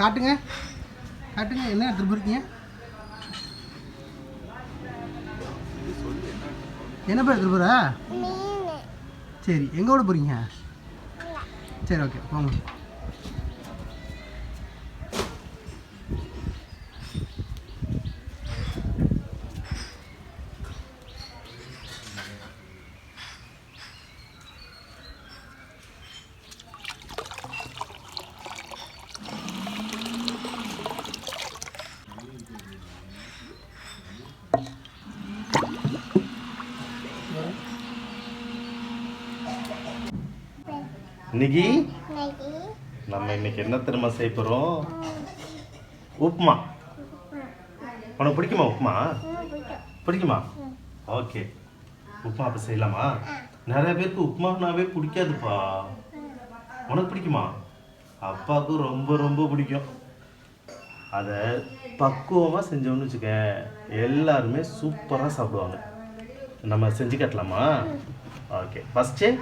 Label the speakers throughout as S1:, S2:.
S1: காட்டுங்க. காட்டுங்க என்ன எடுத்துட்டு போயிருக்கீங்க என்ன பேர் எடுத்துட்டு போற
S2: மீன்.
S1: சரி எங்க ஓட போறீங்க? சரி ஓகே போங்க.
S2: நெய்
S3: நம்ம இன்னைக்கு என்ன திரும்ப செய்ய போகிறோம் உப்புமா. உனக்கு பிடிக்குமா உப்புமா? பிடிக்குமா. ஓகே. உப்புமா அப்போ செய்யலாமா? நிறைய பேருக்கு உப்புமானாவே பிடிக்காதுப்பா. உனக்கு பிடிக்குமா? அப்பாவுக்கு ரொம்ப ரொம்ப பிடிக்கும். அதை பக்குவமாக செஞ்சோன்னு வச்சுக்க எல்லாருமே சூப்பராக சாப்பிடுவாங்க. நம்ம செஞ்சு காட்டலாமா? ஓகே. ஃபஸ்ட்டு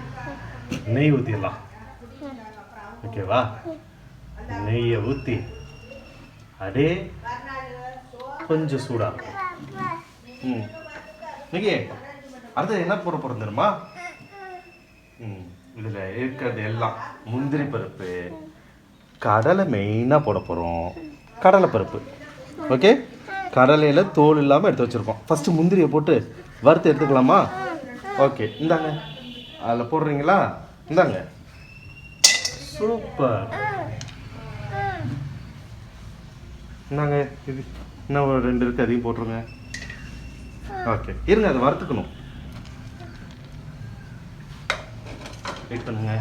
S3: நெய் ஊற்றிடலாம் ஓகேவா? நெய்யை ஊற்றி அதே கொஞ்சம் சூடாக. இருக்கும் ம். ஓகே அடுத்தது என்ன போட போகிறோம் தெரியுமா? ம் இதில் இருக்கிறது எல்லாம் முந்திரி பருப்பு. கடலை மெயினாக போட போகிறோம் கடலை பருப்பு. ஓகே? கடலையில் தோல் இல்லாமல் எடுத்து வச்சுருக்கோம். ஃபஸ்ட்டு முந்திரியை போட்டு வறுத்து எடுத்துக்கலாமா? ஓகே இந்தாங்க. அதில் போடுறீங்களா? இந்தாங்க. சூப்பர். என்னங்க இது இன்னும் ஒரு ரெண்டு இருக்கு அதையும் போட்டுருங்க. ஓகே இருங்க அதை வறுத்துக்கணும். வெயிட் பண்ணுங்க.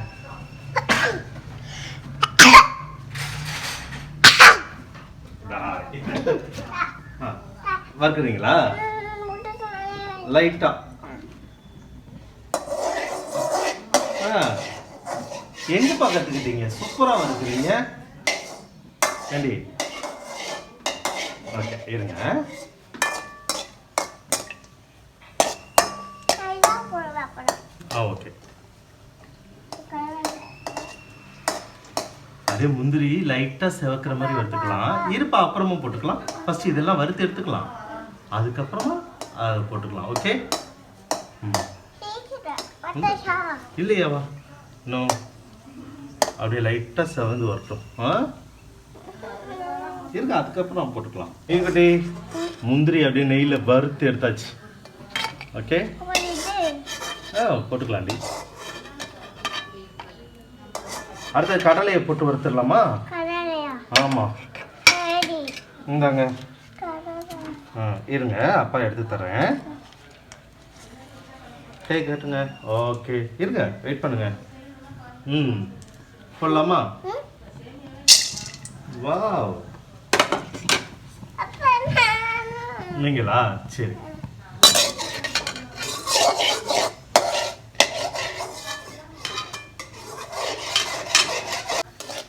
S3: வறுக்குறீங்களா? லைட்டா. ஆ. எங்கப்பா கற்றுக்கிட்டீங்க சூப்பராக வறுக்குறீங்க ஏண்டி? ஓகே இருங்க. ஆ ஓகே. அதே முந்திரி லைட்டாக செவக்கிற மாதிரி வறுத்துக்கலாம். இருப்பா அப்புறமா போட்டுக்கலாம். ஃபர்ஸ்ட் இதெல்லாம் வறுத்து எடுத்துக்கலாம். அதுக்கப்புறமா அதை போட்டுக்கலாம் ஓகே? ம். இல்லையாவா? இன்னும் அப்படியே லைட்டாக செவந்து வரட்டும். இருங்க அதுக்கப்புறம் போட்டுக்கலாம். இங்கடி முந்திரி அப்படியே நெய்யில் வறுத்து எடுத்தாச்சு. ஓகே ஆ போட்டுக்கலாம்டி அடுத்த கடலையை போட்டு வறுத்துடலாமா? ஆமாம் இந்தாங்க. ஆ இருங்க அப்பா எடுத்து தரேன் கை கேட்டுங்க. ஓகே இருங்க வெயிட் பண்ணுங்க. ம். போடலாமா வாவ். நீங்களா? சரி.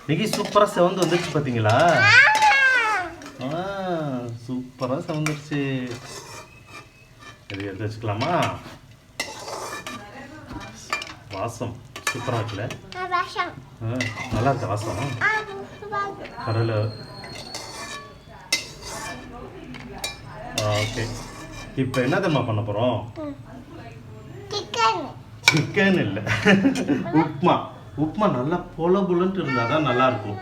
S3: இன்னைக்கு சூப்பராக செவந்து வந்துருச்சு பார்த்தீங்களா ஆ சூப்பராக செவந்துருச்சு. இது எடுத்து வச்சுக்கலாமா? வாசம். சூப்பராக இருக்குல்ல? ஆ, நல்லா இருக்கா வாசம் கடலை. ஓகே. இப்போ என்ன தெரியுமா பண்ண போகிறோம்
S2: சிக்கன்.
S3: சிக்கன் இல்லை. உப்மா. உப்மா நல்லா பொல பொலன்ட்டு இருந்தால் தான் நல்லா இருக்கும்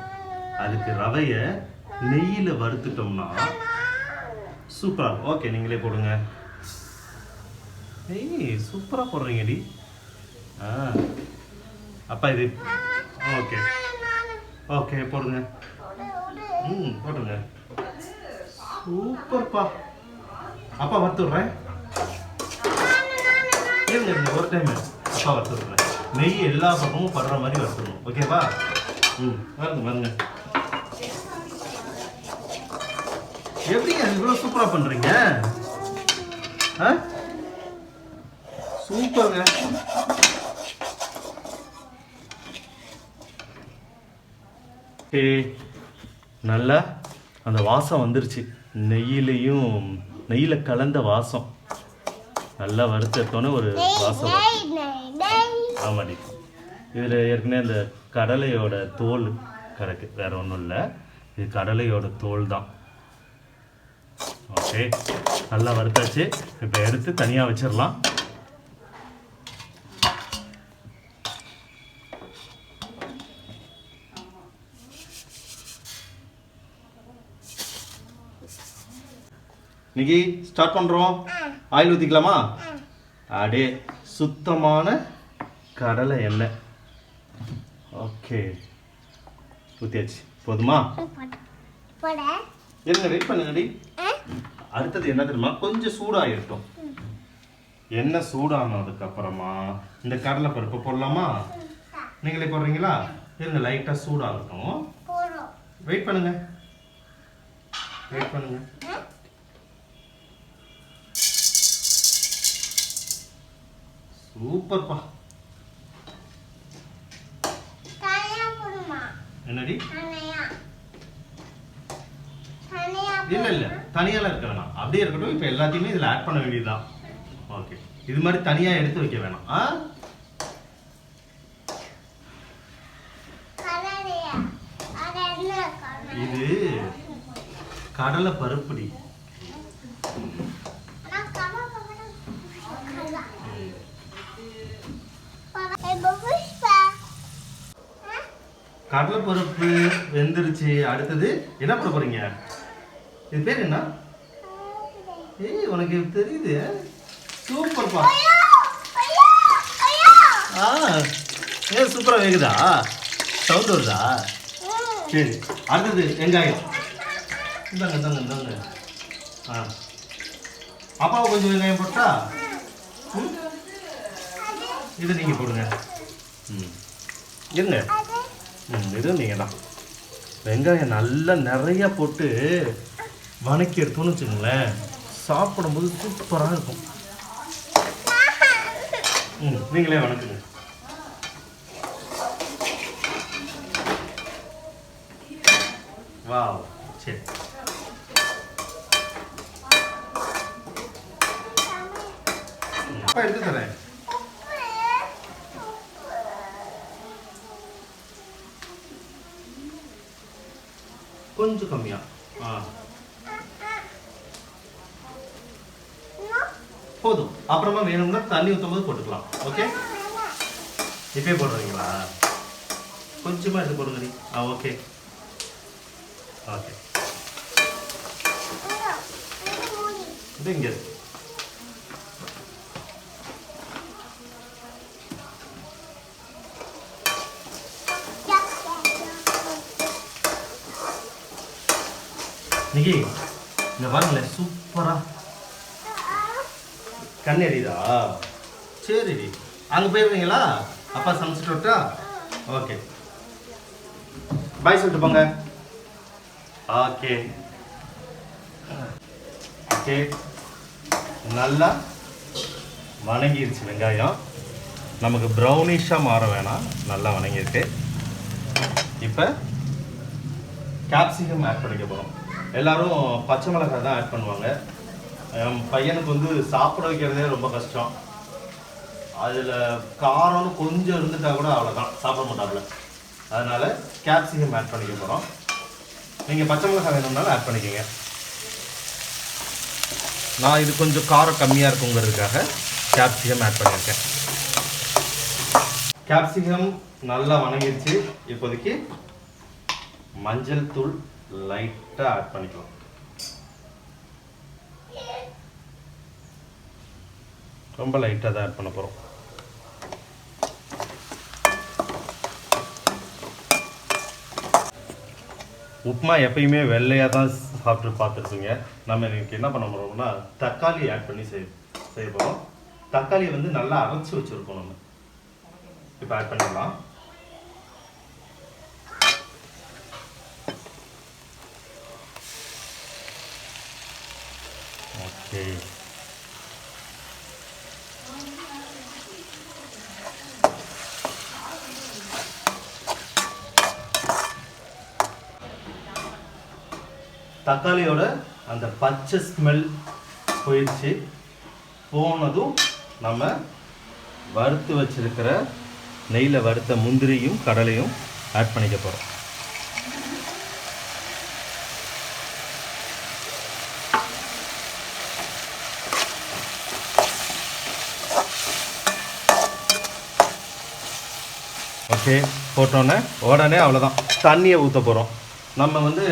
S3: அதுக்கு ரவையை நெய்யில் வறுத்துட்டோம்னா சூப்பராக ஓகே நீங்களே போடுங்க. ஏய் சூப்பராக போடுறீங்கடி. ஆ. அப்பா இது. ஓகே. ஓகே போடுங்க. ம் போடுங்க. சூப்பர்ப்பா. அப்பா வறுத்துடுறேன். இருங்க இருங்க ஒரு டைம் அப்பா வறுத்துடுறேன். நெய் எல்லா பக்கமும் படுற மாதிரி வறுத்துடணும். ஓகேவா? ம் வருங்க வருங்க. எப்படிங்க இவ்வளோ சூப்பராக பண்ணுறீங்க ஆ? சூப்பருங்க. நல்லா அந்த வாசம் வந்துருச்சு. நெய்யிலையும் நெய்யில் கலந்த வாசம். நல்லா வறுத்தெடுத்தோன்னே ஒரு வாசம் ஆமாடி. இதில் ஏற்கனவே இந்த கடலையோட தோல் கிடக்கு வேற ஒன்றும் இல்லை. இது கடலையோட தோல் தான். ஓகே. நல்லா வறுத்தாச்சு. இப்போ எடுத்து தனியாக வச்சிடலாம். இன்னைக்கு ஸ்டார்ட் பண்ணுறோம் ஆயில் ஊற்றிக்கலாமா அடே சுத்தமான கடலை எண்ணெய். ஓகே. ஊற்றியாச்சு போதுமா? இருங்க வெயிட் பண்ணுங்கடி? அடுத்தது என்ன தெரியுமா? கொஞ்சம் சூடாகிருக்கும் எண்ணெய் சூடானதுக்கு அப்புறமா இந்த கடலை பருப்பு போடலாமா? நீங்களே போடுறீங்களா? இருங்க லைட்டாக சூடாகட்டும். வெயிட் பண்ணுங்க. வெயிட் பண்ணுங்க. சூப்பர்ப்பா. என்னடி? இல்ல இல்ல. தனியாலாம் இருக்க வேணாம். அப்படியே இருக்கட்டும். இப்போ எல்லாத்தையுமே இதுல ஆட் பண்ண வேண்டியதுதான். ஓகே இது மாதிரி தனியா எடுத்து வைக்க வேணாம். ஆ? இது கடலை பருப்புடி. கடலைப்பருப்பு வெந்துருச்சு. அடுத்தது என்ன பண்ண போறீங்க? இது பேர் என்ன? ஏய் உனக்கு தெரியுது சூப்பர்ப்பா ஆ ஏ சூப்பராக வேகுதா? சவுண்ட் வருதா? சரி அடுத்தது வெங்காயம். இந்தாங்க இந்தாங்க இந்தாங்க. ஆ. அப்பாவை கொஞ்சம் வெங்காயம் போட்டா? ம்? இது நீங்கள் போடுங்க. ம். இருங்க.
S2: அது
S3: ம் நீங்கள் தான் வெங்காயம் நல்லா நிறைய போட்டு வணக்கி எடுத்தோம்னு வச்சுக்கோங்களேன் சாப்பிடும்போது சூப்பராக இருக்கும். ம் நீங்களே வணக்குங்க. வா சரி. அப்பா எடுத்து தரேன். கொஞ்சம் கம்மியா ஆ. போதும். அப்புறமா வேணும்னா தண்ணி ஊற்றும் போது போட்டுக்கலாம். ஓகே? இப்பயே போடுறீங்களா? கொஞ்சமா எடுத்து போடுங்க ஆ ஓகே. ஓகே. இது இங்கே நிகி இங்க பாருங்களேன் சூப்பரா. கண் எரியுதா சரிடி. அங்கே போயிருந்தீங்களா அப்பா சமைச்சிட்டு விட்டா ஓகே. பாய் சொல்லிட்டு போங்க. ஓகே. ஓகே. நல்லா வணங்கிருச்சு வெங்காயம். நமக்கு ப்ரௌனிஷாக மாற வேணாம். நல்லா வணங்கியிருக்கு. இப்போ கேப்சிகம் ஆட் பண்ணிக்க போகிறோம் எல்லாரும் பச்சை மிளகாய் தான் ஆட் பண்ணுவாங்க. என் பையனுக்கு வந்து சாப்பிட வைக்கிறதே ரொம்ப கஷ்டம். அதில் காரம்னு கொஞ்சம் இருந்துட்டா கூட அவ்வளோதான் சாப்பிட மாட்டாப்புல. அதனால் கேப்சிகம் ஆட் பண்ணிக்க போகிறோம் நீங்கள் பச்சை மிளகாய் வேணும்னாலும் ஆட் பண்ணிக்கோங்க. நான் இது கொஞ்சம் காரம் கம்மியாக இருக்குங்கிறதுக்காக கேப்சிகம் ஆட் பண்ணியிருக்கேன். கேப்சிகம் நல்லா வணங்கிருச்சு. இப்போதைக்கு மஞ்சள் தூள் லைட்டாக ஆட் பண்ணிக்கலாம். ரொம்ப லைட்டாக தான் ஆட் பண்ண போகிறோம் உப்புமா எப்பயுமே வெள்ளையாக தான் சாப்பிட்டு பார்த்துருப்பீங்க. நம்ம இன்னைக்கு என்ன பண்ண போகிறோம்னா தக்காளி ஆட் பண்ணி செய் செய்ய போகிறோம் தக்காளியை வந்து நல்லா அரைச்சி வச்சுருக்கோம் நம்ம. இப்போ ஆட் பண்ணிடலாம் ஓகே தக்காளியோட அந்த பச்சை ஸ்மெல் போயிடுச்சு. போனதும் நம்ம வறுத்து வச்சிருக்கிற நெய்யில் வறுத்த முந்திரியும் கடலையும் ஆட் பண்ணிக்க போகிறோம் ஓகே போட்டோன்னே உடனே அவ்வளோதான் தண்ணியை ஊற்ற போகிறோம் நம்ம வந்து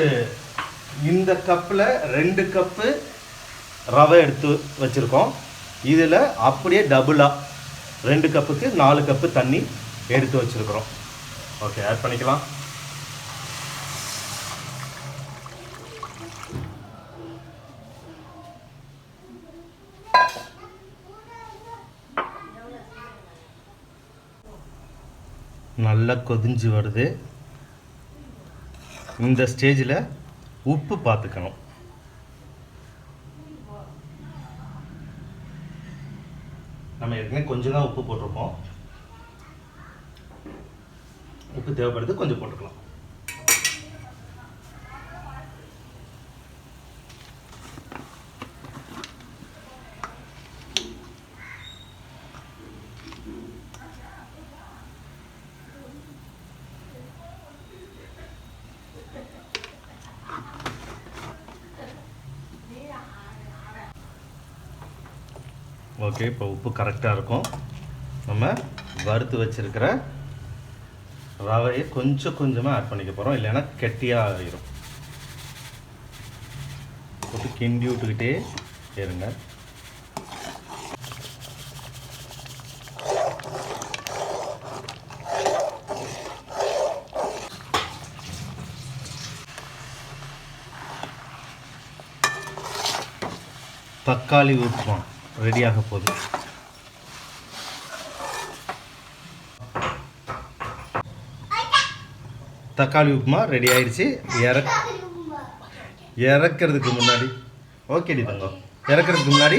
S3: இந்த கப்பில் ரெண்டு கப்பு ரவை எடுத்து வச்சுருக்கோம். இதில் அப்படியே டபுளாக ரெண்டு கப்புக்கு நாலு கப்பு தண்ணி எடுத்து வச்சுருக்குறோம். ஓகே ஆட் பண்ணிக்கலாம். நல்லா கொதிஞ்சு வருது. இந்த ஸ்டேஜில் உப்பு பார்த்துக்கணும் நம்ம ஏற்கனவே கொஞ்சம் தான் உப்பு போட்டிருப்போம். உப்பு தேவைப்படுது கொஞ்சம் போட்டுக்கலாம். ஓகே இப்போ உப்பு கரெக்டாக இருக்கும். நம்ம வறுத்து வச்சுருக்கிற ரவையை கொஞ்சம் கொஞ்சமாக ஆட் பண்ணிக்க போகிறோம் இல்லைன்னா கெட்டியாக ஆகிரும். போட்டு கிண்டி விட்டுக்கிட்டே இருங்க. தக்காளி உப்புமா. ரெடியாக போகுது. தக்காளி உப்புமா ரெடி ஆயிடுச்சு. இறக் இறக்கிறதுக்கு முன்னாடி. ஓகேடி தங்கம். இறக்கிறதுக்கு முன்னாடி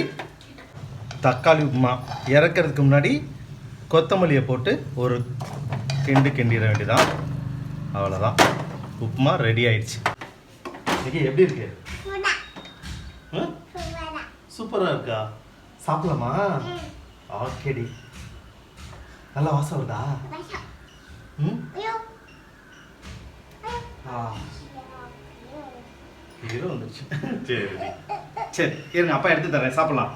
S3: தக்காளி உப்புமா. இறக்கிறதுக்கு முன்னாடி கொத்தமல்லியை போட்டு ஒரு கிண்டு கிண்டிட வேண்டியதான் அவ்வளோதான் உப்புமா ரெடி ஆயிடுச்சு. இன்னைக்கு எப்படி இருக்கு? சூப்பராக இருக்கா? சாப்பிடலாமா? ஓகேடி நல்லா வாசம் வருதா? ம்? ஆ. ஹீரோ வந்துருச்சு. சரி. சரி இருங்க அப்பா எடுத்து தரேன். சாப்பிடலாம்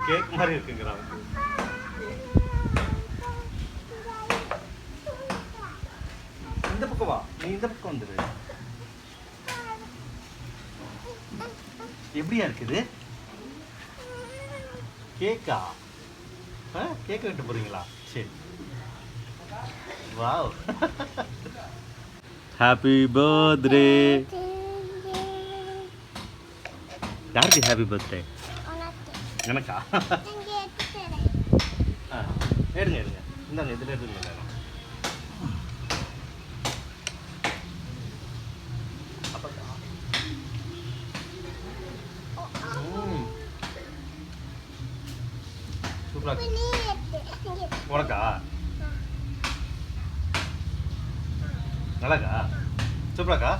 S3: கேக் மாதிரி இருக்குங்கிறாங்க இந்த பக்கம் வா நீ இந்த பக்கம் வந்துரு எப்படியா இருக்குது? கேக்கா? ஆ கேக் வெட்ட போறீங்களா? சரி. வாவ். ஹாப்பி பர்த்டே யாருக்கு ஹாப்பி பர்த்டே எனக்கா ஆ, எடுங்க எடுங்க. இந்தாங்க இதில் எடுங்க प्रका